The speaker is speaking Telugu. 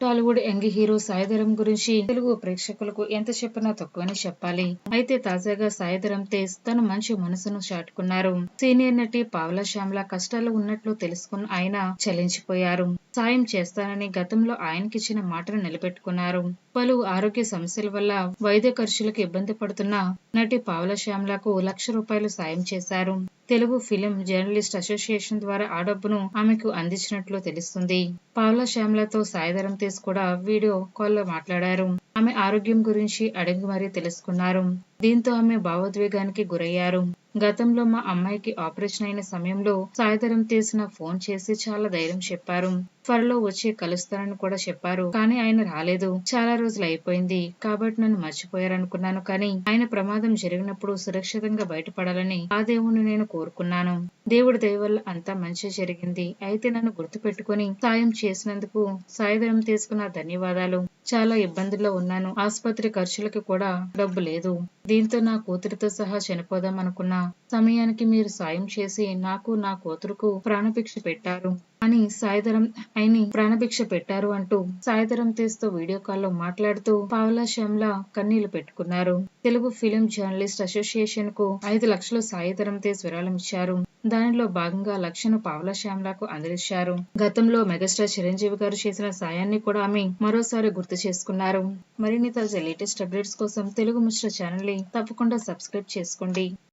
టాలీవుడ్ యంగ్ హీరో సాయిధరం గురించి తెలుగు ప్రేక్షకులకు ఎంత చెప్పినా తక్కువని చెప్పాలి. అయితే తాజాగా సాయిధరం తేజ్ తన మంచి మనసును చాటుకున్నారు. సీనియర్ నటి పావలా శ్యామ్ల కష్టాలు ఉన్నట్లు తెలుసుకున్న ఆయన చలించిపోయారు. సాయం చేస్తానని గతంలో ఆయనకిచ్చిన మాటను నిలబెట్టుకున్నారు. పలు ఆరోగ్య సమస్యల వల్ల వైద్య ఖర్చులకు ఇబ్బంది పడుతున్న నటి పావలా శ్యామ్లకు లక్ష రూపాయలు సాయం చేశారు. తెలుగు ఫిలిం జర్నలిస్ట్ అసోసియేషన్ ద్వారా ఆ డబ్బును ఆమెకు అందించినట్లు తెలుస్తుంది. పావలా శ్యామ్లతో సాయిధరం తేజ్ కూడా వీడియో కాల్లో మాట్లాడారు. ఆమె ఆరోగ్యం గురించి అడిగి మరీ తెలుసుకున్నారు. దీంతో ఆమె భావోద్వేగానికి గురయ్యారు. గతంలో మా అమ్మాయికి ఆపరేషన్ అయిన సమయంలో సాయంత్రం తీసిన ఫోన్ చేసి చాలా ధైర్యం చెప్పారు. త్వరలో వచ్చి కలుస్తానని కూడా చెప్పారు. కానీ ఆయన రాలేదు. చాలా రోజులు అయిపోయింది. కాబట్టి నన్ను మర్చిపోయారనుకున్నాను కానీ ఆయన ప్రమాదం జరిగినప్పుడు సురక్షితంగా బయటపడాలని ఆ దేవుణ్ణి నేను కోరుకున్నాను. దేవుడి దయ వల్ల అంతా మంచి జరిగింది. అయితే నన్ను గుర్తుపెట్టుకుని సాయం చేసినందుకు సాయిధరం తీసుకున్న ధన్యవాదాలు. చాలా ఇబ్బందుల్లో ఉన్నాను. ఆసుపత్రి ఖర్చులకి కూడా డబ్బు లేదు. దీంతో నా కూతురితో సహా చనిపోదాం అనుకున్నా సమయానికి మీరు సాయం చేసి నాకు నా కూతురుకు ప్రాణభిక్ష పెట్టారు. అని సాయిధరం అయిని ప్రాణభిక్ష పెట్టారు అంటూ సాయిధరం తీస్తూ వీడియో కాల్లో మాట్లాడుతూ పావలా శ్యామ్లా కన్నీళ్ళు పెట్టుకున్నారు. తెలుగు ఫిలిం జర్నలిస్ట్ అసోసియేషన్కు ఐదు లక్షలు సాయిధరం తేజ్ విరాళం ఇచ్చారు. దానిలో భాగంగా లక్షను పావల శ్యామ్లకు అందరిచ్చారు గతంలో మెగాస్టార్ చిరంజీవి గారు చేసిన సాయాన్ని కూడా ఆమె మరోసారి గుర్తు చేసుకున్నారు. మరిన్ని తాజా లేటెస్ట్ అప్డేట్స్ కోసం తెలుగు ముచ్చట ఛానల్ని తప్పకుండా సబ్స్క్రైబ్ చేసుకోండి.